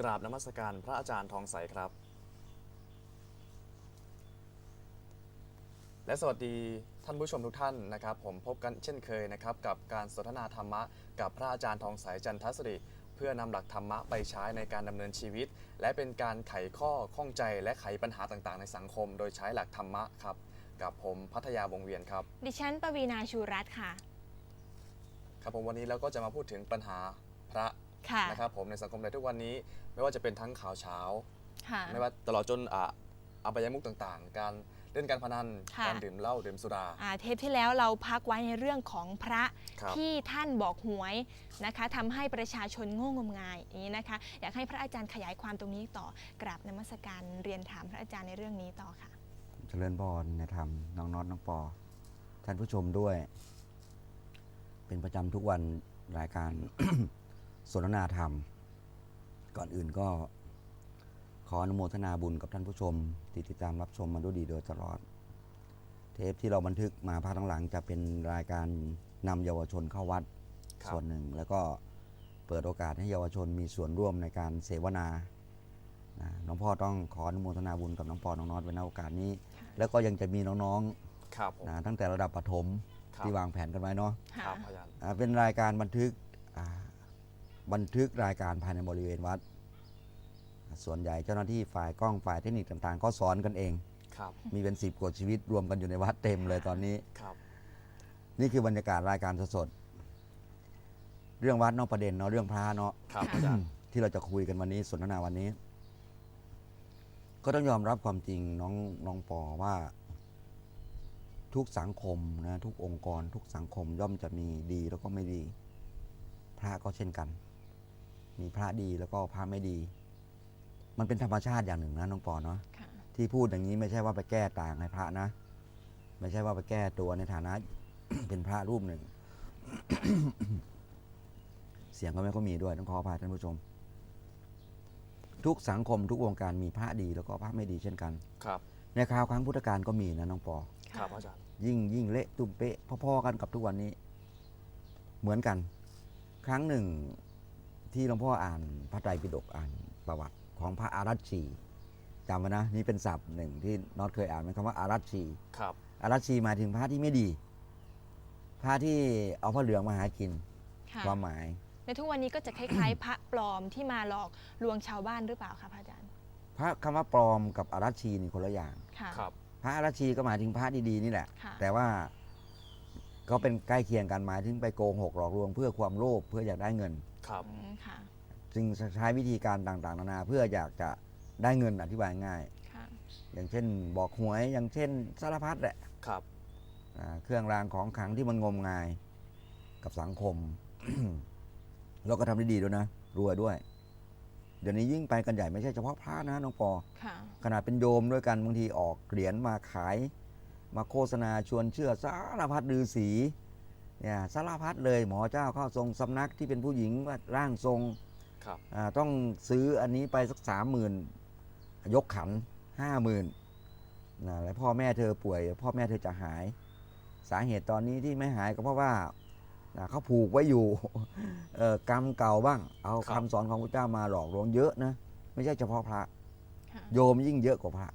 กราบนมัสการพระอาจารย์ทองใสครับ และสวัสดีท่านผู้ชมทุกท่านนะครับ ผมพบกันเช่นเคยนะครับ กับการสนทนาธรรมะกับพระอาจารย์ทองใสจันทสริเพื่อนำหลักธรรมะไปใช้ในการดำเนินชีวิต และเป็นการไขข้อข้องใจและไขปัญหาต่างๆ ในสังคม โดยใช้หลักธรรมะครับ กับผมพัทยาวงเวียนครับ ดิฉันปวีนาชูรัตน์ค่ะ ครับผมวันนี้เราก็จะมาพูดถึงปัญหาพระ ค่ะนะครับผมในสังคมในทุกวันนี้ไม่ว่าจะเป็นทั้งข่าวเช้า ค่ะ ไม่ว่าตลอดจนอะอบายมุกต่างๆ การเล่นการพนันค่ะ การดื่มเหล้าดื่มสุรา อ่าเทปที่แล้วเราพักไว้ในเรื่องของพระครับ ที่ท่านบอกหวยนะคะทำให้ประชาชนโง่งมงายอย่างนี้นะคะ อยากให้พระอาจารย์ขยายความตรงนี้ต่อกราบนมัสการเรียนถามพระอาจารย์ในเรื่องนี้ต่อค่ะ เจริญพรในธรรมน้องน็อตน้องปอ ท่านผู้ชมด้วย เป็นประจำทุกวันรายการ สนทนาธรรม ก่อนอื่นก็ขออนุโมทนาบุญกับท่านผู้ชม ที่ติดตามรับชมมาด้วยดีโดยตลอด เทปที่เราบันทึกมาภาคหลังๆจะเป็นรายการนำเยาวชนเข้าวัดครับส่วนหนึ่ง แล้วก็เปิดโอกาสให้เยาวชนมีส่วนร่วมในการเสวนานะน้องพ่อต้องขออนุโมทนาบุญกับน้องปอน้องน็อตไว้ในโอกาสนี้ แล้วก็ยังจะมีน้องครับผมๆนะตั้งแต่ระดับประถมครับที่วางแผนกันไว้เนาะค่ะครับพระอาจารย์อ่าเป็นรายการบันทึกอ่า บันทึกรายการภายในบริเวณวัด ส่วนใหญ่เจ้าหน้าที่ฝ่ายกล้องฝ่ายเทคนิคต่างๆ ก็สอนกันเองครับมีเป็นสิบกว่าชีวิตรวมกันอยู่ในวัดเต็มเลยตอนนี้ครับนี่คือบรรยากาศรายการสดๆ เรื่องวัดเนอกประเด็นเนาะเรื่องพระเนาะครับพระอาจารย์ที่เราจะคุยกันวันนี้สนทนาวันนี้ ก็ต้องยอมรับความจริงน้องน้องปอว่า ทุกสังคมนะทุกองค์กร ทุกสังคมย่อมจะมีดีแล้วก็ไม่ดี พระก็เช่นกัน มีพระดีแล้วก็พระไม่ดี มันเป็นธรรมชาติอย่างหนึ่งนะน้องปอเนาะค่ะ ที่พูดอย่างนี้ไม่ใช่ว่าไปแก้ต่างให้พระนะ ไม่ใช่ว่าไปแก้ตัวในฐานะ เป็นพระรูปหนึ่ง เสียงก็ไม่ค่อยมีด้วยต้องขออภัยท่านผู้ชม ทุกสังคมทุกวงการมีพระดีแล้วก็พระไม่ดีเช่นกัน ครับในคราวครั้งพุทธกาลก็มีนะน้องปอ ครับพระอาจารย์ยิ่งยิ่งเละตุ้มเป๊ะพอๆกันกับทุกวันนี้ เหมือนกัน ครั้งหนึ่ง ที่หลวงพ่ออ่านพระไตรปิฎกอ่านประวัติของพระอารัชชีจำไว้นะนี่เป็นศัพท์หนึ่งที่น็อตเคยอ่านไหมคำว่าอารัชชีครับ อารัชชีหมายถึงพระที่ไม่ดี พระที่เอาพระเหลืองมาหากินค่ะความหมาย ในทุกวันนี้ก็จะคล้ายๆ พระปลอมที่มาหลอกลวงชาวบ้านหรือเปล่าคะพระอาจารย์พระคำว่าปลอมกับอารัชชีนี่คนละอย่าง ค่ะ ครับ พระอารัชชีก็หมายถึงพระดีๆนี่แหละ ค่ะ แต่ว่าก็เป็นใกล้เคียงกันหมายถึงไปโกงหกหลอกลวง เพื่อความโลภเพื่ออยากได้เงิน ครับ อืมค่ะจึงใช้วิธีการต่างๆ นานาเพื่ออยากจะได้เงินอธิบายง่าย ค่ะ อย่างเช่น บอกหวยอย่างเช่นสารพัดแหละครับ อ่าเครื่องรางของขลังที่มันงมงายกับสังคม แล้วก็ทำได้ดีด้วยนะรวยด้วย เดี๋ยวนี้ยิ่งไปกันใหญ่ไม่ใช่เฉพาะพระนะน้องปอ ค่ะ ขนาดเป็นโยมด้วยกันบางทีออกเหรียญมาขาย มาโฆษณาชวนเชื่อสารพัดฤาษี เนี่ยสารพัดเลยหมอเจ้าเข้าทรงสำนักที่เป็นผู้หญิงว่าร่างทรงครับอ่าต้องซื้ออันนี้ไปสักสามหมื่นยกขันห้าหมื่นนะแล้วพ่อแม่เธอป่วย พ่อแม่เธอจะหาย สาเหตุตอนนี้ที่ไม่หายก็เพราะว่านะเขาผูกไว้อยู่ เอ่อกรรมเก่าบ้าง เอาครัคำบ สอนของพระเจ้ามาหลอกลวงเยอะนะไม่ใช่เฉพาะพระ ค่ะโยมยิ่งเยอะกว่าพระ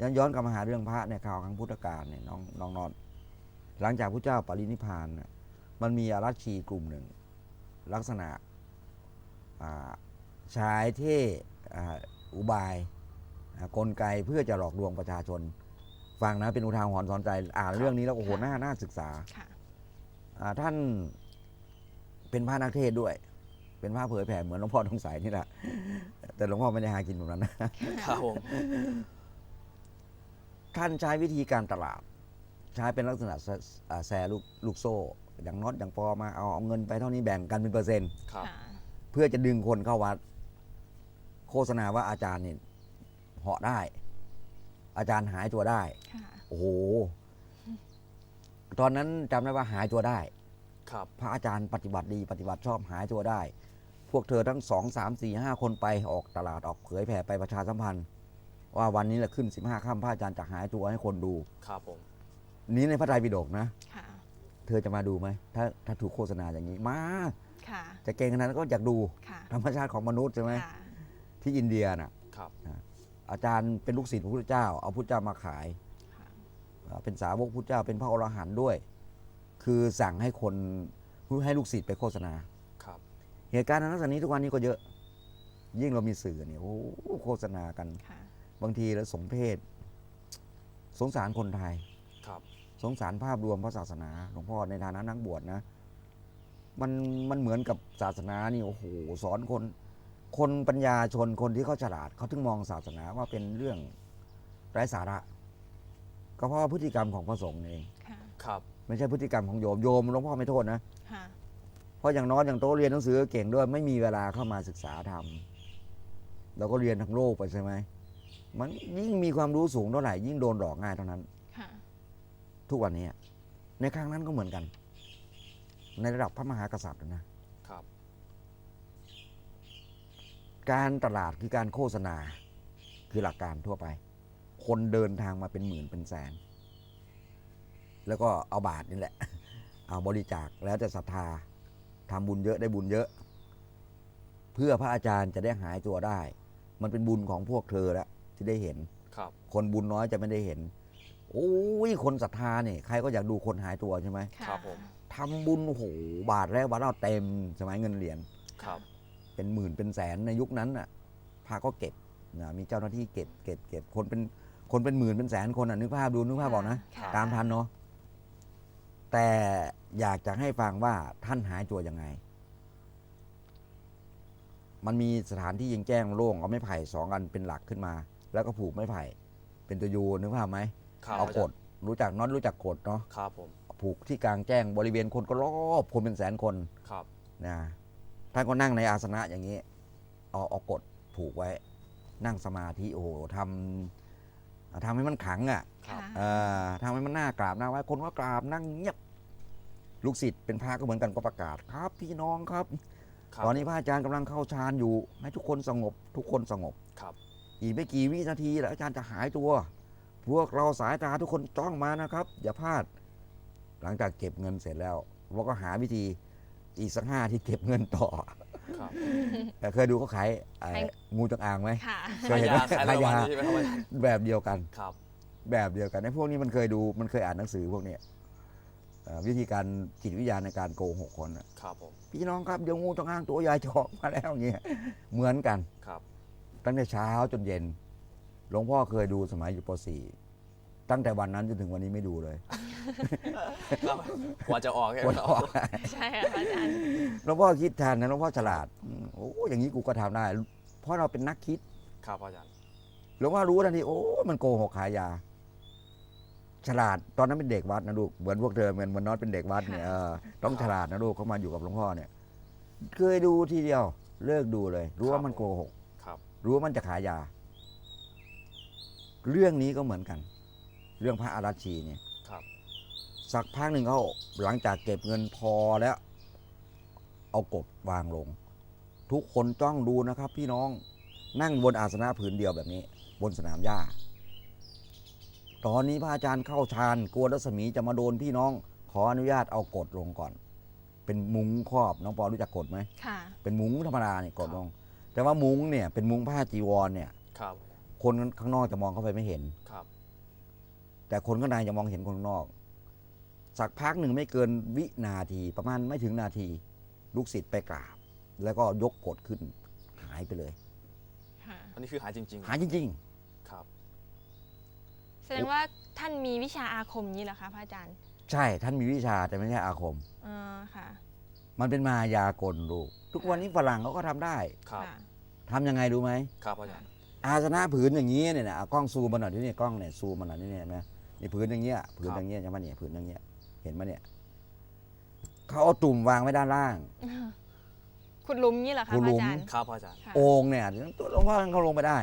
ย้อนย้อนกลับมาหาเรื่องพระในข่าวครั้งพุทธกาลเนี่ยน้องน้องนอน หลังจากพระเจ้าปรินิพพานน่ะมันมีอารัชชีกลุ่มหนึ่ง ลักษณะอ่าใช้เท่อ่าอุบายอ่ากลไกเพื่อจะหลอกลวงประชาชน ฟังนะเป็นอุทาหรณ์สอนใจ อ่านเรื่องนี้แล้วโอ้โหค่ะน่าน่าศึกษาค่ะอ่าท่านเป็นพระนักเทศน์ด้วย เป็นพระเผยแผ่เหมือนหลวงพ่อทองใสยนี่แหละแต่หลวงพ่อไม่ได้หากินแบบนั้นนะครับผมท่านใช้วิธีการตลาด ใช้เป็นลักษณะแซอ่าแชร์ลูกลูกโซ่ อย่างน็อตอย่างปอมาเอาเอาเงินไปเท่านี้แบ่งกันเป็นเปอร์เซ็นต์ครับ ค่ะเพื่อจะดึงคนเข้าวัด โฆษณาว่าอาจารย์เนี่ยเหาะได้ อาจารย์หายตัวได้ ค่ะโอ้โห ตอนนั้นจำได้ว่าหายตัวได้ ครับ พระอาจารย์ปฏิบัติดีปฏิบัติชอบหายตัวได้ พวกเธอทั้งสองสามสี่ห้าคนไปออกตลาดออกเผยแผ่ไปประชาสัมพันธ์ ว่าวันนี้แหละขึ้นสิบห้าค่ำพระอาจารย์จะหายตัวให้คนดู ครับผม นี้ในพระไตรปิฎกนะ ค่ะ เธอจะมาดูไหมถ้าถ้าถูกโฆษณาอย่างนี้มา ค่ะ จะเก่งขนาดนั้นก็อยากดูค่ะธรรมชาติของมนุษย์ใช่ไหมค่ะที่อินเดียน่ะ ครับ อาจารย์เป็นลูกศิษย์พระพุทธเจ้า เอาพุทธเจ้ามาขายค่ะ อ่าเป็นสาวกพุทธเจ้าเป็นพระอรหันต์ด้วย คือสั่งให้คนให้ลูกศิษย์ไปโฆษณา ครับ เหตุการณ์ในลักษณะนี้ทุกวันนี้ก็เยอะ ยิ่งเรามีสื่อเนี่ยโอ้โหโฆษณากัน ค่ะ บางทีแล้วสมเพศ สงสารคนไทยครับ สงสารภาพรวมพระศาสนาหลวงพ่อในฐานะนักบวชนะ มันมันเหมือนกับศาสนานี่โอ้โหสอนคน คนปัญญาชนคนที่เขาฉลาดเขาถึงมองศาสนาว่าเป็นเรื่องไร้สาระ ก็เพราะว่าพฤติกรรมของพระสงฆ์เองค่ะครับ ไม่ใช่พฤติกรรมของโยมโยมหลวงพ่อไม่โทษนะค่ะเพราะอย่างน้อยอย่างโตะเรียนหนังสือเก่งด้วย ไม่มีเวลาเข้ามาศึกษาธรรมเราก็เรียนทั้งโลกไปใช่ไหมมันยิ่งมีความรู้สูงเท่าไหร่ยิ่งโดนหลอกง่ายเท่านั้นค่ะ ทุกวันนี้ ในครั้งนั้นก็เหมือนกัน ในระดับพระมหากษัตริย์นะครับ การตลาดคือการโฆษณาคือหลักการทั่วไป คนเดินทางมาเป็นหมื่นเป็นแสน แล้วก็เอาบาทนี่แหละ เอาบริจาคแล้วจะศรัทธาทำบุญเยอะได้บุญเยอะ เพื่อพระอาจารย์จะได้หายตัวได้ มันเป็นบุญของพวกเธอแล้วที่ได้เห็นครับ คนบุญน้อยจะไม่ได้เห็น โอ้ยคนศรัทธาเนี่ยใครก็อยากดูคนหายตัวใช่ไหมค่ะครับผม ทำบุญโอ้โหบาทแล้วบาทเราเต็มสมัยเงินเหรียญครับ เป็นหมื่นเป็นแสนในยุคนั้นน่ะพระก็เก็บนะมีเจ้าหน้าที่เก็บเก็บเก็บคนเป็นคนเป็นหมื่นเป็นแสนคนอะนึกภาพดูนึกภาพบอกนะ ค่ะตามทันเนาะแต่อยากจะให้ฟังว่าท่านหายตัวยังไง มันมีสถานที่ยิงแจ้งโล่งเอาไม้ไผ่สองอันเป็นหลักขึ้นมา แล้วก็ผูกไม้ไผ่ เป็นตัวยูนึกภาพไหม ครับ เอากดรู้จักน็อตรู้จักกดเนาะครับผมผูกที่กลางแจ้งบริเวณคนก็รอบคนเป็นแสนคนครับนะท่านก็นั่งในอาสนะอย่างนี้ เอาเอากดผูกไว้ นั่งสมาธิโอ้โหทำทำให้มันขังอะครับ เอ่อทำให้มันน่ากราบน่าไว้คนก็กราบนั่งเงียบลูกศิษย์เป็นพระก็เหมือนกันก็ประกาศครับ พี่น้องครับ ครับตอนนี้พระอาจารย์กำลังเข้าฌานอยู่ ให้ทุกคนสงบ ทุกคนสงบ ครับ อีกไม่กี่วินาทีแล้วอาจารย์จะหายตัว พวกเราสายตาทุกคนจ้องมานะครับ อย่าพลาด หลังจากเก็บเงินเสร็จแล้วเราก็หาวิธีอีกสักห้าที่เก็บเงินต่อครับ แต่เคยดูเขาขายเอ่อขาย งูจงอางไหมค่ะ เคยเห็นไหมขายยาขายขายยายาใช่ไหมครับอาจารย์ แบบเดียวกัน ครับ แบบเดียวกันไอ้พวกนี้มันเคยดูมันเคยอ่านหนังสือพวกเนี้ยเอ่อวิธีการจิตวิทยาในการโกหกคนน่ะครับผม พี่พี่น้องครับเดี๋ยวงูจงอางตัวใหญ่จะออกมาแล้วอย่างเงี้ยเหมือนกัน ครับ ตั้งแต่เช้าจนเย็น หลวงพ่อเคยดูสมัยอยู่ป .4 ตั้งแต่วันนั้นจนถึงวันนี้ไม่ดูเลยแล้วกว่าจะออกใช่ไหปมวดครับหัวใช่ค่ะพระอาจารย์หลวงพ่อคิดทันนะหลวงพ่อฉลาดอืมโอ้อย่างนี้กูก็ทำได้ เพราะเราเป็นนักคิด ครับอาจารย์ หลวงพ่อรู้ทันทีโอ้มันโกหกขายยา ฉลาดตอนนั้นเป็นเด็กวัดนะลูกเหมือนพวกเธอเหมือนเหมันน็อตเป็นเด็กวัดเนี่ยเออต้องฉลาดนะลูกเขามาอยู่กับหลวงพ่อเนี่ย เคยดูทีเดียว เลิกดูเลย รู้ว่ามันโกหก ครับ รู้ว่ามันจะขายยา เรื่องนี้ก็เหมือนกัน เรื่องพระอารัชชีเนี่ยครับสักพักหนึ่งเขาหลังจากเก็บเงินพอแล้ว เอากดวางลง ทุกคนจ้องดูนะครับ พี่น้องนั่งบนอาสนะผืนเดียวแบบนี้ บนสนามหญ้า ตอนนี้พระอาจารย์เข้าฌานกลัวรัศมีจะมาโดนพี่น้อง ขออนุญาตเอากดลงก่อน เป็นมุ้งครอบน้องปอรู้จักกดไหมค่ะเป็นมุ้งธรรมดาเนี่ยกดลง แต่ว่ามุ้งเนี่ยเป็นมุ้งผ้าจีวรเนี่ย ครับคนข้างนอกจะมองเข้าไปไม่เห็น ครับ แต่คนข้างในจะมองเห็นคนข้างนอก สักพักหนึ่งไม่เกินวินาทีประมาณไม่ถึงนาที ลูกศิษย์ไปกราบ แล้วก็ยกกดขึ้น หายไปเลย ค่ะอันนี้คือหายจริงหายจริงๆครับ แสดงว่าท่านมีวิชาอาคมนี้เหรอคะพระอาจารย์ๆ ใช่ ท่านมีวิชาแต่ไม่ใช่อาคมอ๋อค่ะมันเป็นมายากลลูก ทุกวันนี้ฝรั่งเขาก็ทำได้ครับ ค่ะ ทำยังไงรู้ไหม ครับอาจารย์ อาสนะผืนอย่างนี้เนี่ยนะเอากล้องซูมมาหน่อยที่นี่กล้องเนี่ยซูมมาหน่อยนี่เนี่ยเห็นไหมนี่ผืนอย่างเงี้ยผืนอย่างเงี้ยใช่ไหมเนี่ยผืนอย่างเงี้ยเห็นไหมเนี่ยเขาเอาตุ่มวางไว้ด้านล่าง ขุดหลุมนี้เหรอคะขุดพหลุระม อาจารย์ครับอาจารย์ค่ะโอ่งเนี่ยตัวหลวงพ่อเขาลงไปได้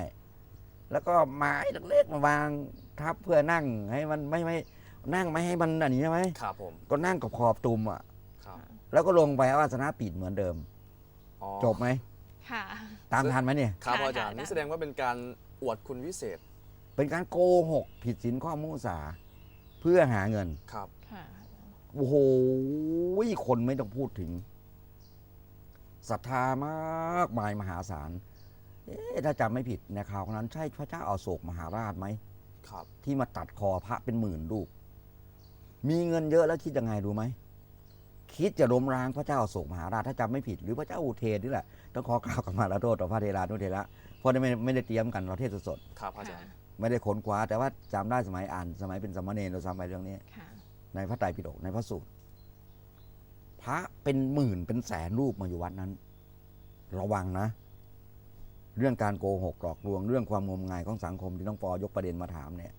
แล้วก็ไม้เล็กๆมาวางทับเพื่อนั่งให้มันไม่ไม่นั่งไม่ให้มันอันนี้ใช่ไหมครับผมก็นั่งกับขอบตุ่มอะครับแล้วก็ลงไปเอาอาสนะปิดเหมือนเดิม อ๋อจบไหม ค่ะ ตามทันไหมเนี่ย ครับค่ะอาจารย์ค่ะนี่แสดงว่าเป็นการอวดคุณวิเศษเป็นการโกหกผิดศีลข้อมุสาเพื่อหาเงิน ครับ ค่ะ โอ้โหคนไม่ต้องพูดถึงศรัทธามากมายมหาศาลเอ๊ะถ้าจำไม่ผิดในข่าวนั้นใช่พระเจ้าอาโศกมหาราชไหม ครับ ที่มาตัดคอพระเป็นหมื่นลูก มีเงินเยอะแล้วคิดยังไงรู้ไหม คิดจะล้มล้างพระเจ้าอาโศกมหาราชถ้าจำไม่ผิดหรือพระเจ้าอุเทนนี่แหละต้องขอกล่าวกับมาลาโทษต่อพระเทรานุเทระเพราะไม่ไม่ได้เตรียมกันเราเทศสดครับอาจารย์ๆไม่ได้ขนคว้า แต่ว่าจำได้สมัยอ่าน สมัยเป็นสามเณรเราซ้ำไปเรื่องนี้ ค่ะ ในพระไตรปิฎกในพระสูตร พระเป็นหมื่นเป็นแสนรูปมาอยู่วัดนั้น ระวังนะ เรื่องการโกหกหลอกลวง เรื่องความงมงายของสังคมที่น้องปอยกประเด็นมาถามเนี่ย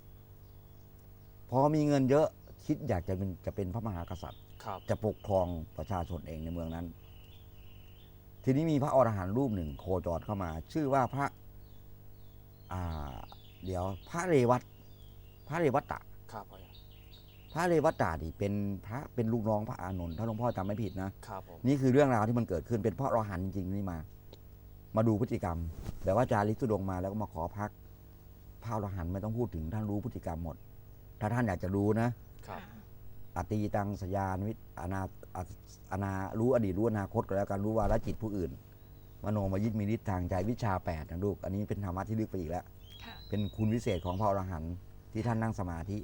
พอมีเงินเยอะคิดอยากจะเป็นจะเป็นพระมหากษัตริย์ครับ จะปกครองประชาชนเองในเมืองนั้น ทีนี้มีพระอรหันต์รูปหนึ่งโคจรเข้ามา ชื่อว่าพระอ่าเดี๋ยวพระเรวัตพระเรวัตตะครับอาจารย์พระเรวัตตานี่เป็นพระเป็นลูกน้องพระอานนท์ถ้าหลวงพ่อจำไม่ผิดนะครับผมนี่คือเรื่องราวที่มันเกิดขึ้นเป็นเพราะเราหันจริงๆนี่มา มาดูพฤติกรรม แต่ว่าจาริกตุดงค์มาแล้วก็มาขอพักพระอรหันต์ไม่ต้องพูดถึงท่านรู้พฤติกรรมหมด ถ้าท่านอยากจะรู้นะครับ อตีตังสยานวิทอนาออนารู้อดีตรู้อนาคตก็แล้วกันรู้วาระจิตผู้อื่น มโนมยิตมีฤทธิ์ทางใจวิชาแปดนะลูกอันนี้เป็นธรรมะที่ลึกไปอีกแล้วค่ะเป็นคุณวิเศษของพระอรหันต์ที่ท่านนั่งสมาธิ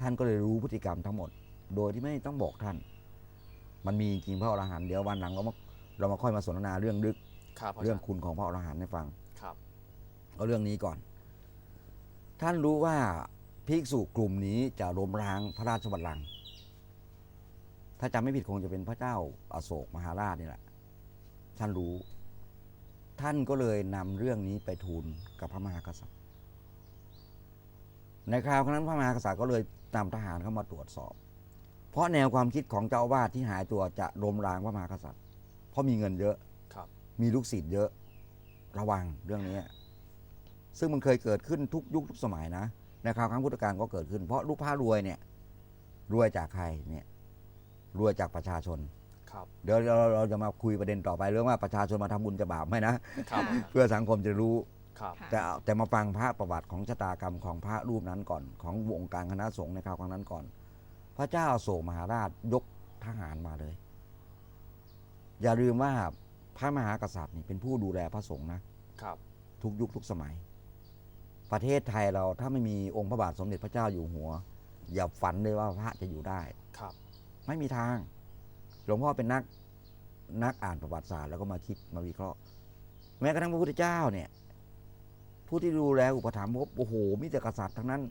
ท่านก็เลยรู้พฤติกรรมทั้งหมด โดยที่ไม่ต้องบอกท่าน มันมีจริงพระอรหันต์เดี๋ยววันหลังเรามาเรามาค่อยมาสนทนาเรื่องลึกครับาจาย์เรื่องคุณของพระอรหันต์ให้ฟังครับเอาเรื่องนี้ก่อน ท่านรู้ว่าภิกษุกลุ่มนี้จะล้มล้างพระราชบัลลังก์ ถ้าจำไม่ผิดคงจะเป็นพระเจ้าอาโศกมหาราชนี่แหละ ท่านรู้ ท่านก็เลยนำเรื่องนี้ไปทูลกับพระมหากษัตริย์ ในคราวนั้นพระมหากษัตริย์ก็เลยนำทหารเข้ามาตรวจสอบ เพราะแนวความคิดของเจ้าอาวาสที่หายตัวจะล้มล้างพระมหากษัตริย์ เพราะมีเงินเยอะครับมีลูกศิษย์เยอะระวังเรื่องนี้ ซึ่งมันเคยเกิดขึ้นทุกยุคทุกสมัยนะในคราวครั้งพุทธกาลก็เกิดขึ้น เพราะลูกพระรวยเนี่ย รวยจากใครเนี่ย รวยจากประชาชน ครับ เดี๋ยวเราเราจะมาคุยประเด็นต่อไปเรื่องว่าประชาชนมาทำบุญจะบาปไหมนะ ครับ เพื่อสังคมจะรู้ ครับ ค่ะ แต่เอาแต่มาฟังพระประวัติของชะตากรรมของพระรูปนั้นก่อน ของวงการคณะสงฆ์ในคราวครั้งนั้นก่อน พระเจ้าโศกมหาราชยกทหารมาเลย อย่าลืมว่าพระมหากษัตริย์นี่เป็นผู้ดูแลพระสงฆ์นะ ครับ ทุกยุคทุกสมัย ประเทศไทยเราถ้าไม่มีองค์พระบาทสมเด็จพระเจ้าอยู่หัว อย่าฝันเลยว่าพระจะอยู่ได้ ครับ ไม่มีทาง หลวงพ่อเป็นนักนักอ่านประวัติศาสตร์แล้วก็มาคิดมาวิเคราะห์ แม้กระทั่งพระพุทธเจ้าเนี่ย ผู้ที่ดูแลอุปถัมภ์ภพโอ้โหมีแต่กษัตริย์ทั้งนั้น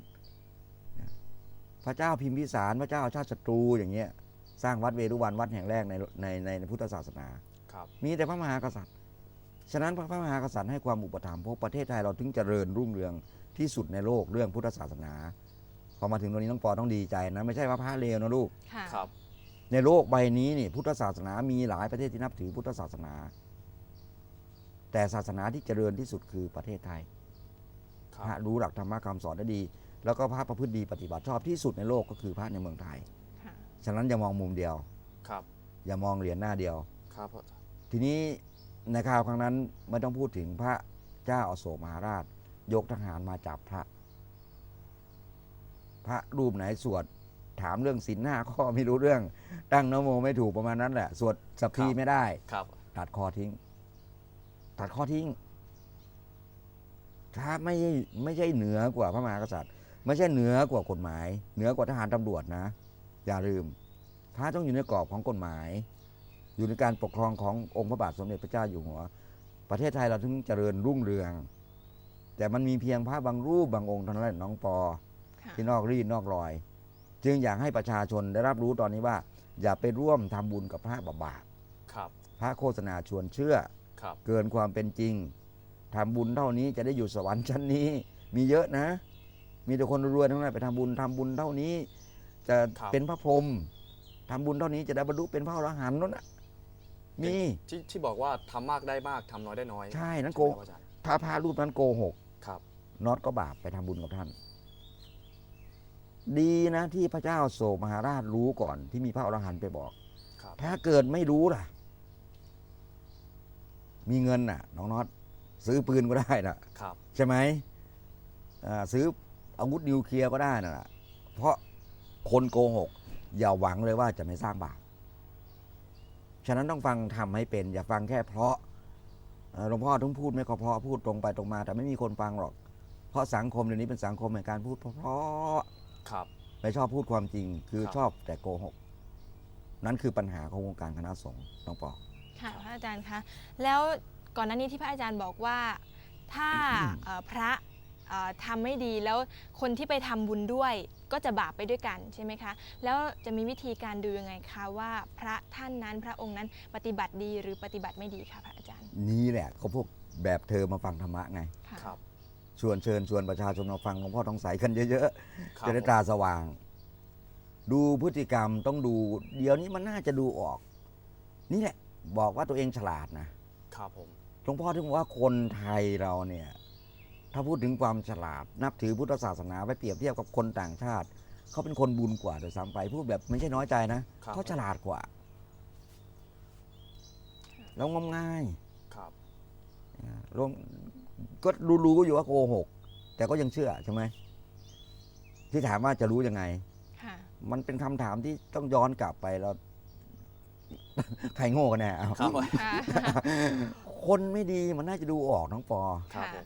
พระเจ้าพิมพิสารพระเจ้าชาติศัตรูอย่างเงี้ย สร้างวัดเวรุวันวัดแห่งแรกในในในในพุทธศาสนาครับมีแต่พระมหากษัตริย์ ฉะนั้นพระมหากษัตริย์ให้ความอุปถัมภ์เพราะประเทศไทยเราถึงเจริญรุ่งเรืองที่สุดในโลกเรื่องพุทธศาสนา พอมาถึงตรงนี้น้องปอต้องดีใจนะ ไม่ใช่ว่าพระเลวนะลูก ค่ะ ครับ ในโลกใบนี้นี่พุทธศาสนามีหลายประเทศที่นับถือพุทธศาสนา แต่ศาสนาที่เจริญที่สุดคือประเทศไทยคพรัระบรู้หลักธรรมะคำสอนได้ดี แล้วก็พระประพฤติดีปฏิบัติชอบที่สุดในโลกก็คือพระในเมืองไทย ค่ะ ฉะนั้นอย่ามองมุมเดียว ครับ อย่ามองเหรียญหน้าเดียว ครับอาจารย์ทีนี้ในข่าวครั้งนั้นไม่ต้องพูดถึงพระเจ้าอโศกมหาราช ยกทหารมาจับพระ พระรูปไหนสวดถามเรื่องศีลหน้าข้อไม่รู้เรื่อง ตั้งนะโมไม่ถูกประมาณนั้นแหละ สวดสัพพีไม่ได้ ครับ ตัดคอทิ้ง ตัดคอทิ้งถ้าไม่ใช่ไม่ใช่เหนือกว่าพระมหากษัตริย์ ไม่ใช่เหนือกว่ากฎหมาย เหนือกว่าทหารตำรวจนะ อย่าลืมพระต้องอยู่ในกรอบของกฎหมาย อยู่ในการปกครองขององค์พระบาทสมเด็จพระเจ้าอยู่หัว ประเทศไทยเราถึงเจริญรุ่งเรือง แต่มันมีเพียงพระบางรูปบางองค์เท่านั้นแหละน้องปอค่ะ ที่นอกรีดนอกรอย จึงอยากให้ประชาชนได้รับรู้ตอนนี้ว่า อย่าไปร่วมทำบุญกับพระบาปครับๆพระโฆษณาชวนเชื่อครับเกินความเป็นจริงทำบุญเท่านี้จะได้อยู่สวรรค์ชั้นนี้ มีเยอะนะ มีแต่คนรวยๆทั้งนั้นไปทำบุญทำบุญเท่านี้ จะเป็นพระพรหมทำบุญเท่านี้จะได้บรรลุเป็นพระอรหันต์นั่นนะมีที่ที่บอกว่าทำมากได้มากทำน้อยได้น้อย ใช่นั่นโกใช่ไหมครับอาจารย์ถ้าพระรูปนั้นโกหกครับน็อตก็บาปไปทำบุญกับท่าน ดีนะที่พระเจ้าโศกมหาราชรู้ก่อน ที่มีพระอรหันต์ไปบอกครับถ้าเกิดไม่รู้ล่ะ มีเงินน่ะ น้องน็อตซื้อปืนก็ได้น่ะครับใช่ไหมอ่าซื้ออาวุธนิวเคลียร์ก็ได้น่ะ เพราะคนโกหก อย่าหวังเลยว่าจะไม่สร้างบาปฉะนั้นต้องฟังทำให้เป็น อย่าฟังแค่เพราะเอ่อหลวงพ่อต้องพูดไม่ก็เพราะพูดตรงไปตรงมา แต่ไม่มีคนฟังหรอก เพราะสังคมเดี๋ยวนี้เป็นสังคมแห่งการพูดเพราะ ครับๆไม่ชอบพูดความจริง คือครับชอบแต่โกหก นั่นคือปัญหาของวงการคณะสงฆ์น้องปอค่ะพระอาจารย์คะแล้วก่อนหน้านี้ที่พระอาจารย์บอกว่าถ้าเอ่อพระเอ่อทำไม่ดีแล้วคนที่ไปทำบุญด้วยก็จะบาปไปด้วยกันใช่ไหมคะ แล้วจะมีวิธีการดูยังไงคะว่าพระท่านนั้นพระองค์นั้นปฏิบัติดีหรือปฏิบัติไม่ดีคะพระอาจารย์ นี่แหละเขาพวกแบบเธอมาฟังธรรมะไงค่ะครับ ชวนเชิญชวนประชาชนมาฟังหลวงพ่อทองใสกันเยอะครัๆบจะได้ตาสว่าง ดูพฤติกรรมต้องดู เดี๋ยวนี้มันน่าจะดูออก นี่แหละ บอกว่าตัวเองฉลาดนะครับผมหลวงพ่อถึงบอกว่าคนไทยเราเนี่ย ถ้าพูดถึงความฉลาด นับถือพุทธศาสนาไปเปรียบเทียบกับคนต่างชาติ เขาเป็นคนบุญกว่าโดยซ้ำไปพูดแบบไม่ใช่น้อยใจนะครับเขาฉลาดกว่าแล้วงมงายครับรวม ก็รู้รู้อยู่ว่าโกหก แต่ก็ยังเชื่อใช่ไหมที่ถามว่าจะรู้ยังไง ค่ะ มันเป็นคำถามที่ต้องย้อนกลับไปแล้ว ใครโง่กันแน่เอาครับผมค่ะ คนไม่ดีมันน่าจะดูออกน้องปอ ครับผม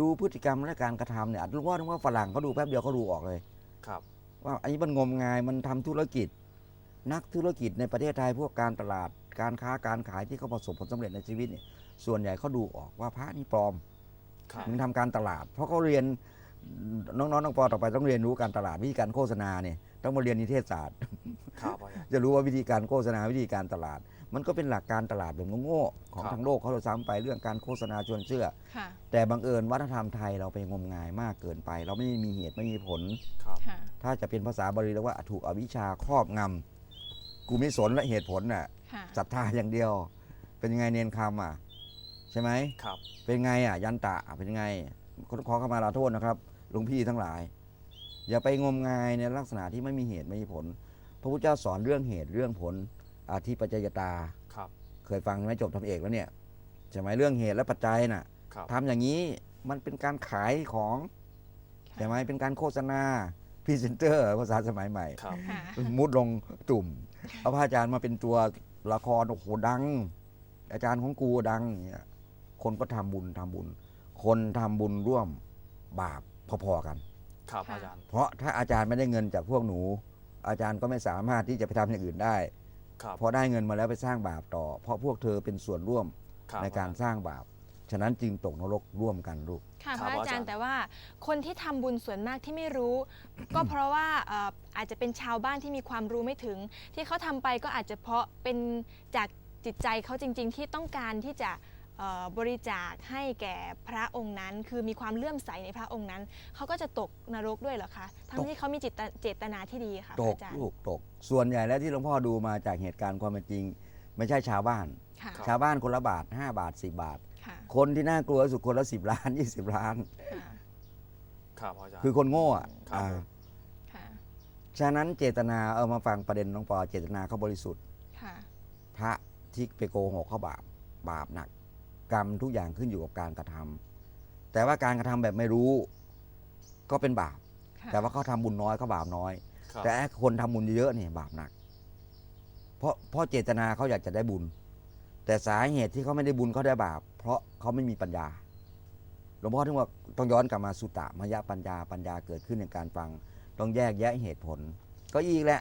ดูพฤติกรรมและการกระทำเนี่ยรู้ว่าว่าฝรั่งเขาดูแป๊บเดียวเขาดูออกเลย ครับว่าอันนี้มันงมงายมันทำธุรกิจ นักธุรกิจในประเทศไทยพวกการตลาดการค้าการขายที่เขาประสบผลสำเร็จในชีวิตเนี่ยส่วนใหญ่เขาดูออกว่าพระนี่ปลอมครับ มึงทำการตลาด เพราะเขาเรียนน้องๆน้องปอต่อไปต้องเรียนรู้การตลาดวิธีการโฆษณาเนี่ยต้องมาเรียนนิเทศศาสตร์ครับอาจารย์จะรู้ว่าวิธีการโฆษณาวิธีการตลาด มันก็เป็นหลักการตลาดแบบโง่ๆของครับทางโลกเขาเราซ้ำไปเรื่องการโฆษณาชวนเชื่อค่ะแต่บังเอิญวัฒนธรรมไทยเราไปงมงายมากเกินไป เราไม่มีเหตุไม่มีผลครับค่ะถ้าจะเป็นภาษาบาลีเรียกว่าถูกอวิชชาครอบงำกูไม่สนและเหตุผลน่ะค่ะศรัทธาอย่างเดียว เป็นยังไงเนียนคำอะ ใช่ไหมครับ เป็นไงอะ ยันตะอะเป็นยังไงขอขอเข้ามาลาโทษนะครับหลวงพี่ทั้งหลาย อย่าไปงมงายในลักษณะที่ไม่มีเหตุไม่มีผล พระพุทธเจ้าสอนเรื่องเหตุเรื่องผลอาทิปัจจยตาครับ เคยฟังไหมจบทำเอกแล้วเนี่ยใช่ไหมเรื่องเหตุและปัจจัยน่ะครับทำอย่างนี้มันเป็นการขายของใช่ไหมเป็นการโฆษณาพรีเซนเตอร์ภาษาสมัยใหม่ครับค่ะมุดลงตุ่มเอาพระอาจารย์มาเป็นตัวละครโอ้โหดัง อาจารย์ของกูดังเนี่ย คนก็ทำบุญทำบุญ คนทำบุญร่วมบาปพอๆกัน ครับค่ะอาจารย์ เพราะถ้าอาจารย์ไม่ได้เงินจากพวกหนู อาจารย์ก็ไม่สามารถที่จะไปทำอย่างอื่นได้ครับพอได้เงินมาแล้วไปสร้างบาปต่อ เพราะพวกเธอเป็นส่วนร่วมครับในการสร้างบาป ฉะนั้นจึงตกนรกร่วมกันลูกค่ะคพรับระอาจารอาจารย์ย์แต่ว่าคนที่ทำบุญส่วนมากที่ไม่รู้ ก็เพราะว่าเอ่ออาจจะเป็นชาวบ้านที่มีความรู้ไม่ถึง ที่เขาทำไปก็อาจจะเพราะเป็นจากจิตใจเขาจริง ๆ ที่ต้องการที่จะเอ่อ บริจาคให้แก่พระองค์นั้น คือมีความเลื่อมใสในพระองค์นั้น เขาก็จะตกนรกด้วยเหรอคะ ทั้งตกที่เขามีจิตตเจตนาที่ดีค่ะพตระกอาจารย์ลูกตก ส่วนใหญ่แล้วที่หลวงพ่อดูมาจากเหตุการณ์ความเป็นจริง ไม่ใช่ชาวบ้านค่ะชาวบ้านคนละบาท 5 บาท 10 บาทค่ะคนที่น่ากลัวที่สุดคนละ 10 ล้าน 20 ล้านค่ะครับอาจารย์คือคนโง่อะครับอ่าผมค่ะฉะนั้นเจตนาเอามาฟังประเด็นน้องปอเจตนาเขาบริสุทธิ์ค่ะพระที่ไปโกหกเขาบาปบาปหนัก กรรมทุกอย่างขึ้นอยู่กับการกระทำแต่ว่าการกระทำแบบไม่รู้ก็เป็นบาปค่ะแต่ว่าเขาทำบุญน้อยเขาบาปน้อยครับแต่ไอ้คนทำบุญเยอะๆเนี่ยบาปหนัก เพราะเพราะเจตนาเขาอยากจะได้บุญ แต่สาเหตุที่เขาไม่ได้บุญเขาได้บาป เพราะเขาไม่มีปัญญาหลวงพ่อถึงว่าต้องย้อนกลับมาสุตตะมยปัญญาปัญญาเกิดขึ้นในการฟัง ต้องแยกแยะเหตุผล ก็อีกแหละ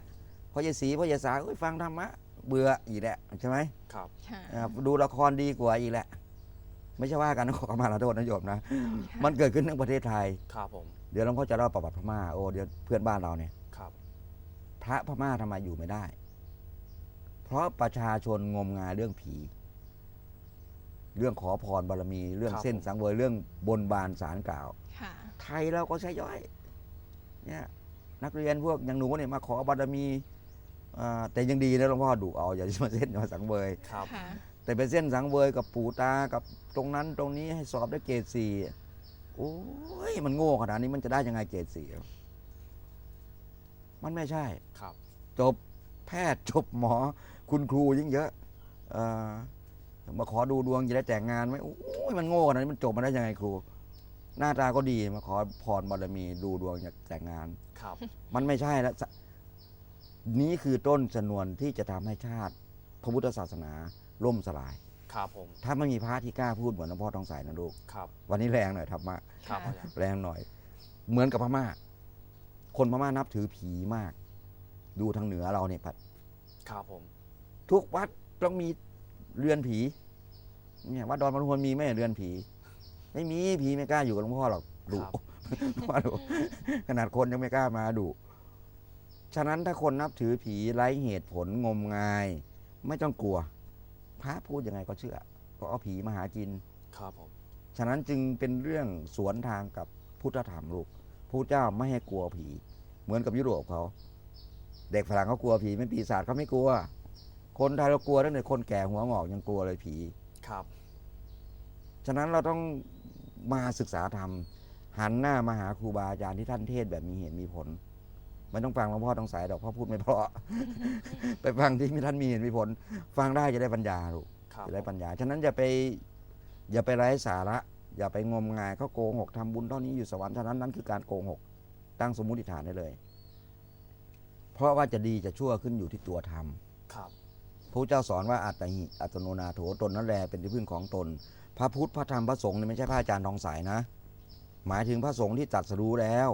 พ่อยายศรีพ่อยายสาเอ้ยฟังธรรมะเบื่ออีกแหละใช่ไหมครับค่ะอ่าดูละครดีกว่าอีกแหละ ไม่ใช่ว่ากันนะขอขมาลาโทษนะโยมนะ มันเกิดขึ้นทั้งประเทศไทย ครับผม เดี๋ยวหลวงพ่อจะเล่าประวัติพม่า โอ้เดี๋ยวเพื่อนบ้านเราเนี่ย ครับ พระพม่าทำไมอยู่ไม่ได้ เพราะประชาชนงมงายเรื่องผี เรื่องขอพรบารมี เรื่องครับ เส้นสังเวยเรื่องบนบานสารกล่าว ค่ะ ไทยเราก็ใช้ย่อย เนี่ย นักเรียนพวกอย่างหนูเนี่ยมาขอบารมีอ่าแต่ยังดีนะหลวงพ่อดุเอาอย่ามาเส้นมาสังเวย ครับ ค่ะ แต่เป็นเส้นสังเวยกับปู่ตากับตรงนั้นตรงนี้ให้สอบได้เกรดสี่โอ้ยมันโง่ขนาดนี้มันจะได้ยังไงเกรดสี่มันไม่ใช่ครับ จบแพทย์จบหมอ คุณครูยิ่งเยอะเออมาขอดูดวงจะได้แต่งงานไหมโอ้ยมันโง่ขนาดนี้มันจบมาได้ยังไงครู หน้าตาก็ดีมาขอพรบารมีดูดวงอยากแต่งงานครับ มันไม่ใช่แล้วสนี้คือต้นชนวนที่จะทำให้ชาติ พระพุทธศาสนา ล่มสลาย ครับผม ถ้าไม่มีพระที่กล้าพูดเหมือนหลวงพ่อทองใสนะลูก ครับ วันนี้แรงหน่อยธรรมะครับค่ะอาจารย์แรงหน่อย เหมือนกับพม่า คนพม่านับถือผีมาก ดูทางเหนือเราเนี่ยพัดครับผม ทุกวัดต้องมีเรือนผี เนี่ยวัดดอนมะพร้าวมีไหมเรือนผี ไม่มีผีไม่กล้าอยู่กับหลวงพ่อหรอกดุว่าดุขนาดคนยังไม่กล้ามาดุฉะนั้นถ้าคนนับถือผีไร้เหตุผลงมงาย ไม่ต้องกลัว พระพูดยังไงก็เชื่อ ก็เอาผีมาหากิน ครับผม ฉะนั้นจึงเป็นเรื่องสวนทางกับพุทธธรรมลูกพระเจ้าไม่ให้กลัวผี เหมือนกับยุโรปเขา เด็กฝรั่งเขากลัวผีไม่ปีศาจเขาไม่กลัว คนไทยเรากลัวตั้งแต่คนแก่หัวงอกยังกลัวเลยผี ครับ ฉะนั้นเราต้องมาศึกษาธรรมหันหน้ามาหาครูบาอาจารย์ที่ท่านเทศน์แบบมีเหตุมีผล ไม่ต้องฟังหลวงพ่อต้องสายดอกเพราะพูดไม่เพราะ ไปฟังที่มีท่านมีเหตุมีผล ฟังได้จะได้ปัญญาลูกครับจะได้ปัญญา ฉะนั้นอย่าไปอย่าไปไร้สาระ อย่าไปงมงายเขาโกหกทำบุญเท่านี้อยู่สวรรค์ฉะนั้นนั่นคือการโกหก ตั้งสมมุติฐานได้เลย เพราะว่าจะดีจะชั่วขึ้นอยู่ที่ตัวทำครับพระเจ้าสอนว่าอัตตหิอัตโนนาโถตนนั่นแหละเป็นที่พึ่งของตน พระพุทธพระธรรมพระสงฆ์นี่ไม่ใช่พระอาจารย์ทองใสนะ หมายถึงพระสงฆ์ที่ตรัดสรู้แล้ว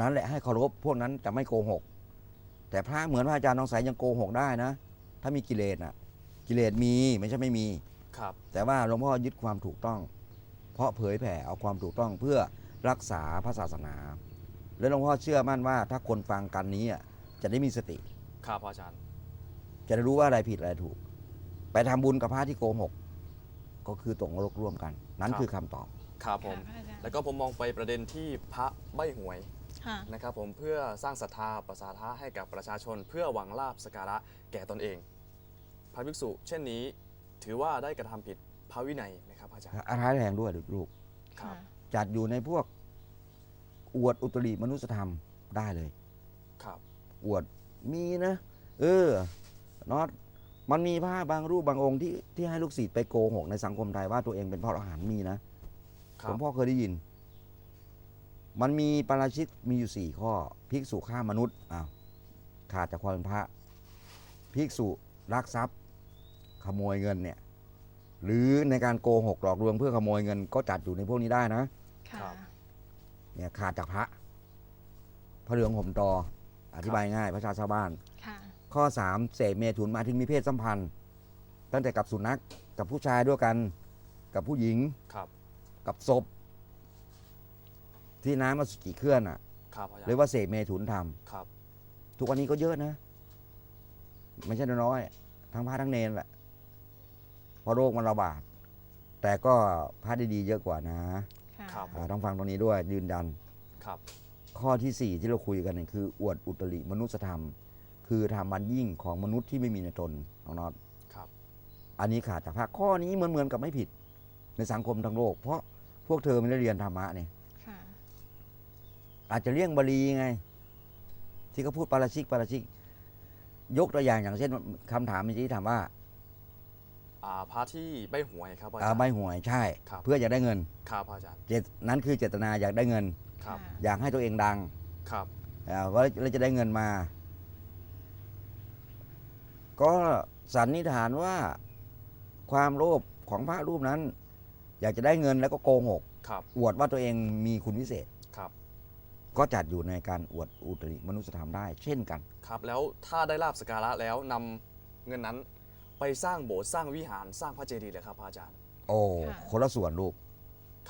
นั้นแหละให้เคารพพวกนั้นจะไม่โกหก แต่พระเหมือนพระอาจารย์ทองใสยังโกหกได้นะ ถ้ามีกิเลสน่ะกิเลสมีไม่ใช่ไม่มี ครับ แต่ว่าหลวงพ่อยึดความถูกต้อง เพราะเผยแผ่เอาความถูกต้องเพื่อรักษาพระศาสนา และหลวงพ่อเชื่อมั่นว่า ถ้าคนฟังกันนี้อะจะได้มีสติ ครับอาจารย์ จะได้รู้ว่าอะไรผิดอะไรถูก ไปทำบุญกับพระที่โกหก ก็คือตกนรกร่วมกัน นั่นครับ คือคำตอบ ครับผม ค่ะพระอาจารย์ แล้วก็ผมมองไปประเด็นที่พระใบหวย ค่ะ นะครับผมเพื่อสร้างศรัทธาประสาทะให้กับประชาชน เพื่อหวังลาบสกการะแก่ตนเอง พระภิกษุเช่นนี้ถือว่าได้กระทำผิดพระวินัยไหมครับอาจารย์ร้ายแรงด้วยลูกครับ จัดอยู่ในพวกอวดอุตริมนุสธรรมได้เลย ครับ อวดมีนะ เออน็อตมันมีพระบางรูปบางองค์ที่ที่ให้ลูกศิษย์ไปโกหกในสังคมไทยว่าตัวเองเป็นพระอรหันต์มีนะคหลรัวบงพ่อเคยได้ยิน มันมีปาราชิกมีอยู่สี่ข้อ ภิกษุฆ่ามนุษย์อ้าวขาดจากความเป็นพระ ภิกษุลักทรัพย์ ขโมยเงินเนี่ย หรือในการโกหกหลอกลวงเพื่อขโมยเงินก็จัดอยู่ในพวกนี้ได้นะ ค่ะ เนี่ยขาดจากพระ พระเหลืองห่มตออธิบายง่ายประชาชาวบ้าน ค่ะ ข้อ 3 เสพเมถุนหมายถึงมีเพศสัมพันธ์ ตั้งแต่กับสุนัขกับผู้ชายด้วยกัน กับผู้หญิง ครับ กับศพ ที่น้ำมาสุจิเคลื่อนอะครับอาจารหรือย์ว่าเสพเมถุนทครับำทุกวันนี้ก็เยอะนะไม่ใช่น้อยๆทั้งพระทั้งเนรแหละเพราะโรคมันระบาด แต่ก็พระดีๆเยอะกว่านะค่ะครับ อ่าต้องฟังตรงนี้ด้วยยืนยัน ครับ ข้อที่สี่ที่เราคุยกันเนี่ยคือ อวดอุตริมนุสธรรม คือทำมันยิ่งของมนุษย์ที่ไม่มีในตนน้องน็อตครับ อันนี้ขาดจากพระข้อนี้เหมือนเหมือนกับไม่ผิด ในสังคมทั้งโลก เพราะพวกเธอไม่ได้เรียนธรรมะเนี่ยค่ะ อาจจะเลี่ยงบาลีไง ที่เขาพูดปาราชิกปาราชิก ยกตัวอย่างอย่างเช่นคำถามเมื่อกี้ถามว่าอ่าพระที่ใบหวยครับอาจาอ่ารย์ ใบหวยใช่ ครับ เพื่ออยากได้เงินครับอาจารย์เจตนั้นคือเจตนาอยากได้เงิน ครับค่ะอยากให้ตัวเองดังครับอ่าว่าเราจะได้เงินมา ก็สันนิษฐานว่าความโลภของพระรูปนั้น อยากจะได้เงินแล้วก็โกหก ครับอวดว่าตัวเองมีคุณวิเศษครับ ก็จัดอยู่ในการอวดอุตริมนุสธรรมได้เช่นกัน ครับ แล้วถ้าได้ลาบสกการะแล้วนำเงินนั้นไปสร้างโบสถ์สร้างวิหารสร้างพระเจดีย์เลยครับพระอาจารย์โอ้ค่ะ คนละส่วนลูก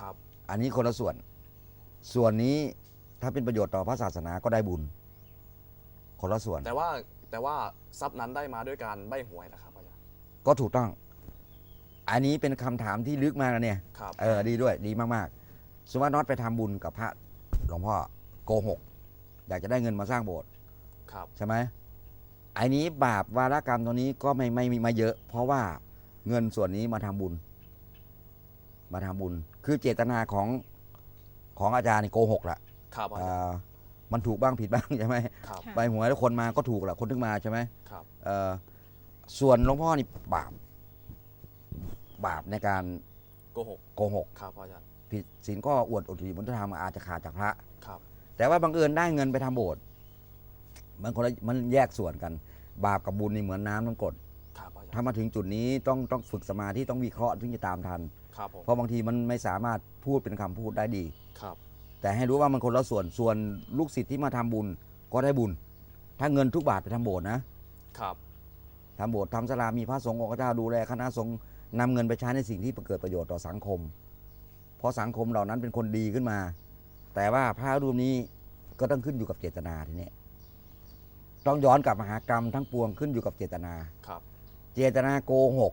ครับ อันนี้คนละส่วน ส่วนนี้ถ้าเป็นประโยชน์ต่อพระศาสนาก็ได้บุญ คนละส่วนแต่ว่าแต่ว่าทรัพย์นั้นได้มาด้วยการใบหวยนะครับอาจารย์ก็ถูกต้อง อันนี้เป็นคำถามที่ลึกมากนะเนี่ย ครับ เออดีด้วยดีมากๆสมมติว่าน็อตไปทำบุญกับพระหลวงพ่อ โกหก อยากจะได้เงินมาสร้างโบสถ์ครับใช่ไหมไอ้นี้บาปวารกรรมตัวนี้ก็ไม่ไม่ไมมาเยอะ เพราะว่าเงินส่วนนี้มาทำบุญ มาทำบุญ คือเจตนาของของอาจารย์นี่โกหกละครับอาอ่จารย์ามันถูกบ้างผิดบ้างใช่ไหมครับค่ะใบหวยแล้วคนมาก็ถูกแหละคนถึงมาใช่ไหมครับเอ่อส่วนหลวงพ่อนี่บาปบาปในการโกหกโกหกครับอาจารย์ผิดศีลก็อวดอุตริมนุสธรรมอาจจะขาดจากพระครับ แต่ว่าบังเอิญได้เงินไปทำโบสถ์มันคนละมันแยกส่วนกัน บาปกับบุญนี่เหมือนน้ำน้ำกรดครับอาจารถ้าย์มาถึงจุดนี้ต้องต้องฝึกสมาธิต้องวิเคราะห์ถึงจะตามทันครับผมเพราะบางทีมันไม่สามารถพูดเป็นคำพูดได้ดีครับ แต่ให้รู้ว่ามันคนละส่วนส่วนลูกศิษย์ที่มาทำบุญก็ได้บุญ ถ้าเงินทุกบาทไปทำโบสถ์นะครับทำโบสถ์ทำสลามีพระสงฆ์องค์เจ้าดูแลคณะสงฆ์นำเงินไปใช้ในสิ่งที่เกิดประโยชน์ต่อสังคม เพราะสังคมเหล่านั้นเป็นคนดีขึ้นมา แต่ว่าพระรูปนี้ก็ต้องขึ้นอยู่กับเจตนาทีนี้ต้องย้อนกลับมาหากรรมทั้งปวงขึ้นอยู่กับเจตนาครับ เจตนาโกหก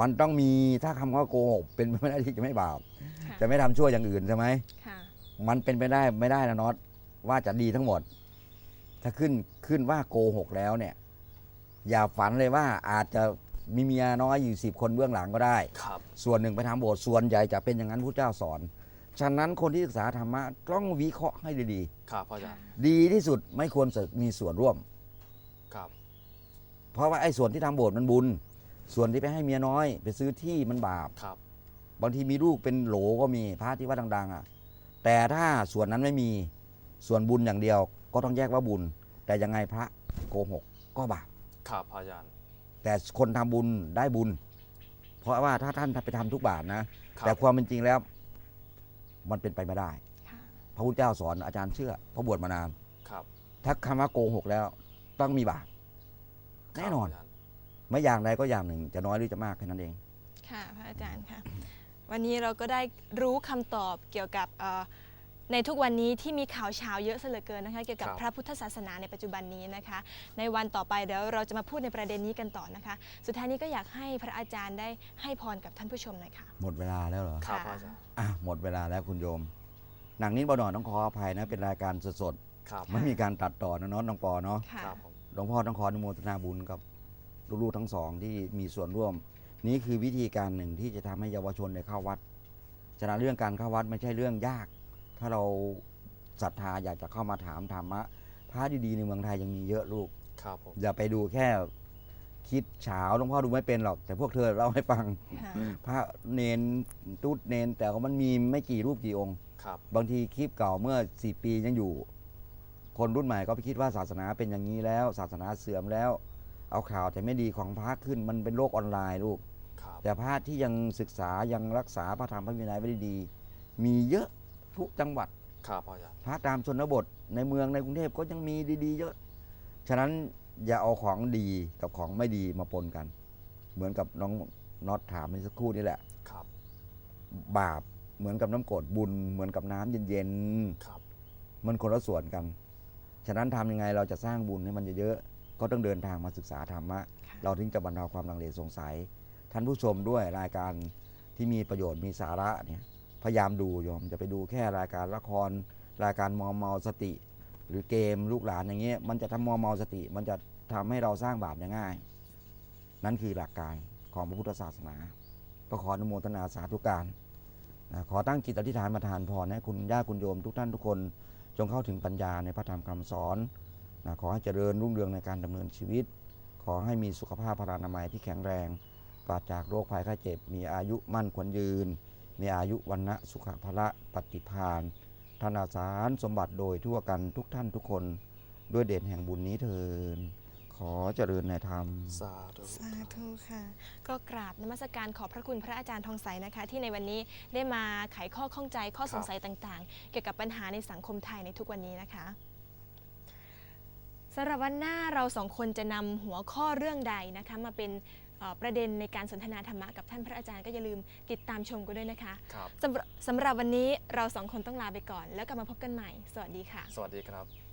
มันต้องมีถ้าคำว่าโกหก เป็นไปไม่ได้ที่จะไม่บาปค่ะจะไม่ทำชั่วอย่างอื่นใช่ไหมค่ะมันเป็นไปได้ไม่ได้นะน็อตว่าจะดีทั้งหมด ถ้าขึ้นขึ้นว่าโกหกแล้วเนี่ย อย่าฝันเลยว่าอาจจะ มีเมียน้อยอยู่สิบคนเบื้องหลังก็ได้ ครับ ส่วนหนึ่งไปทำโบสถ์ส่วนใหญ่จะเป็นอย่างนั้นพระเจ้าสอน ฉะนั้นคนที่ศึกษาธรรมะต้องวิเคราะห์ให้ดีครับอาจารย์ๆ ดีที่สุดไม่ควรจะมีส่วนร่วม ครับเพราะว่าไอ้ส่วนที่ทำโบสถ์มันบุญ ส่วนที่ไปให้เมียน้อย ไปซื้อที่มันบาป ครับ บางทีมีลูกเป็นโหลก็มีพระที่ว่าดัง ๆอะแต่ถ้าส่วนนั้นไม่มีส่วนบุญอย่างเดียว ก็ต้องแยกว่าบุญ แต่ยังไงพระโกหกก็บาป ครับอาจารย์ แต่คนทำบุญได้บุญ เพราะว่าถ้าท่านไปทำทุกบาทนะครับแต่ความเป็นจริงแล้ว มันเป็นไปไม่ได้ค่ะพระพุทธเจ้าสอนอาจารย์เชื่อเพราะบวชมานานครับ ถ้าคำว่าโกหกแล้ว ต้องมีบาปแน่นอนครับาจารย์ไม่อย่างใดก็อย่างหนึ่ง จะน้อยหรือจะมากแค่นั้นเอง ค่ะ พระอาจารย์ค่ะ วันนี้เราก็ได้รู้คำตอบเกี่ยวกับเอ่อ ในทุกวันนี้ที่มีข่าวเช้าเยอะเสียเหลือเกินนะคะเกี่ยวกับครับ พระพุทธศาสนาในปัจจุบันนี้นะคะ ในวันต่อไปเดี๋ยวเราจะมาพูดในประเด็นนี้กันต่อนะคะ สุดท้ายนี้ก็อยากให้พระอาจารย์ได้ให้พรกับท่านผู้ชมหน่อยค่ะ หมดเวลาแล้วเหรอ ครับค่ะอาจารย์อะ หมดเวลาแล้วคุณโยม หนังนี้บ่หน่อยต้องขออภัยนะ เป็นรายการสดครับๆไม่มีการตัดต่อนะเน้องน้องปอเนาะ ค่ะ ครับผมหลวงพ่อต้องขออนุโมทนาบุญกับลูกๆทั้งสองที่มีส่วนร่วม นี่คือวิธีการหนึ่งที่จะทำให้เยาวชนได้เข้าวัด ฉะนั้นเรื่องการเข้าวัดไม่ใช่เรื่องยาก ถ้าเราศรัทธาอยากจะเข้ามาถามธรรมะพระดีๆในเมืองไทยยังมีเยอะลูก ครับผม อย่าไปดูแค่คลิปเฉาหลวงพ่อดูไม่เป็นหรอก แต่พวกเธอเล่าให้ฟัง ค่ะพระเนนตุดเนน แต่ว่ามันมีไม่กี่รูปกี่องค์ ครับ บางทีคลิปเก่าเมื่อสี่ปียังอยู่ คนรุ่นใหม่ก็ไปคิดว่าศาสนาเป็นอย่างนี้แล้ว ศาสนาเสื่อมแล้ว เอาข่าวแต่ไม่ดีของพระขึ้นมันเป็นโลกออนไลน์ลูก ครับ แต่พระที่ยังศึกษายังรักษาพระธรรมพระวินัยไว้ได้ดี มีเยอะ ทุกจังหวัดครับอาจารย์พระตามชนบทในเมืองในกรุงเทพก็ยังมีดีๆ เยอะ ฉะนั้นอย่าเอาของดีกับของไม่ดีมาปนกัน เหมือนกับน้องน็อตถามเมื่อสักครู่นี่แหละครับ บาปเหมือนกับน้ำกรดบุญ เหมือนกับน้ำเย็นครับ ๆ มันคนละส่วนกัน ฉะนั้นทำยังไงเราจะสร้างบุญให้มันเยอะๆก็ต้องเดินทางมาศึกษาธรรมะ ค่ะเราถึงจะบรรเทาความลังเลสงสัย ท่านผู้ชมด้วยรายการที่มีประโยชน์มีสาระเนี่ย พยายามดูโยมจะไปดูแค่รายการละคร รายการมอมเมาสติ หรือเกมลูกหลานอย่างเงี้ยมันจะทำมอมเมาสติ มันจะทำให้เราสร้างบาปได้ง่าย นั่นคือหลักการของพระพุทธศาสนา ก็ขออนุโมทนาสาธุการขอตั้งจิตอธิษฐานมาทานพรให้คุณย่าคุณโยมทุกท่านทุกคนจงเข้าถึงปัญญาในพระธรรมคำสอนนะขอให้เจริญรุ่งเรืองในการดำเนินชีวิต ขอให้มีสุขภาพพลานามัยที่แข็งแรง ปราศจากโรคภัยไข้เจ็บ มีอายุมั่นขวัญยืน มีอายุวันนะสุขภละปฏิพานธนาสารสมบัติโดยทั่วกันทุกท่านทุกคน ด้วยเดชแห่งบุญนี้เทินขอเจริญในธรรม สาธุสาธุค่ะ ก็กราบนมัสการขอบพระคุณพระอาจารย์ทองใสนะคะ ที่ในวันนี้ได้มาไขข้อข้องใจข้อสงสัยต่างๆ เกี่ยวกับปัญหาในสังคมไทยในทุกวันนี้นะคะสำหรับวันหน้าเราสองคนจะนำหัวข้อเรื่องใดนะคะ มาเป็นเอ่อ ประเด็นในการสนทนาธรรมะกับท่านพระอาจารย์ก็อย่าลืมติดตามชมกันด้วยนะคะครับสำหรับสำหรับวันนี้เราสองคนต้องลาไปก่อน แล้วกลับมาพบกันใหม่ สวัสดีค่ะ สวัสดีครับ